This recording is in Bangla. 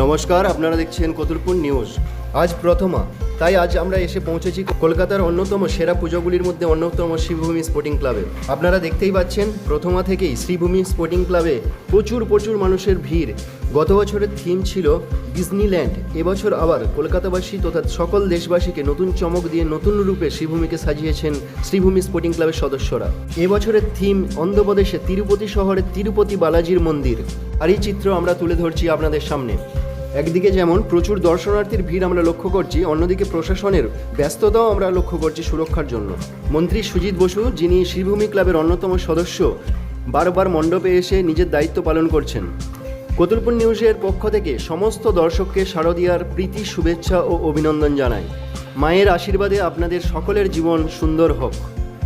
নমস্কার, আপনারা দেখছেন কতুলপুর নিউজ। আজ প্রথমা, তাই আজ আমরা এসে পৌঁছেছি কলকাতার অন্যতম সেরা পুজোগুলির মধ্যে অন্যতম শ্রীভূমি স্পোর্টিং ক্লাবে। আপনারা দেখতেই পাচ্ছেন, প্রথমা থেকেই শ্রীভূমি স্পোর্টিং ক্লাবে প্রচুর প্রচুর মানুষের ভিড়। গত বছরের থিম ছিল ডিজনিল্যান্ড, এবছর আবার কলকাতাবাসী তথা সকল দেশবাসীকে নতুন চমক দিয়ে নতুন রূপে শ্রীভূমিকে সাজিয়েছেন শ্রীভূমি স্পোর্টিং ক্লাবের সদস্যরা। এবছরের থিম অন্ধ্রপ্রদেশে তিরুপতি শহরের তিরুপতি বালাজির মন্দির। আর এই চিত্র আমরা তুলে ধরছি আপনাদের সামনে। একদিকে যেমন প্রচুর দর্শনার্থীর ভিড় আমরা লক্ষ্য করছি, অন্যদিকে প্রশাসনের ব্যস্ততাও আমরা লক্ষ্য করছি সুরক্ষার জন্য। মন্ত্রী সুজিত বসু, যিনি শ্রীভূমি ক্লাবের অন্যতম সদস্য, বারবার মণ্ডপে এসে নিজের দায়িত্ব পালন করছেন। কতুলপুর নিউজের পক্ষ থেকে সমস্ত দর্শককে শারদীয়ার প্রীতি, শুভেচ্ছা ও অভিনন্দন জানাই। মায়ের আশীর্বাদে আপনাদের সকলের জীবন সুন্দর হোক।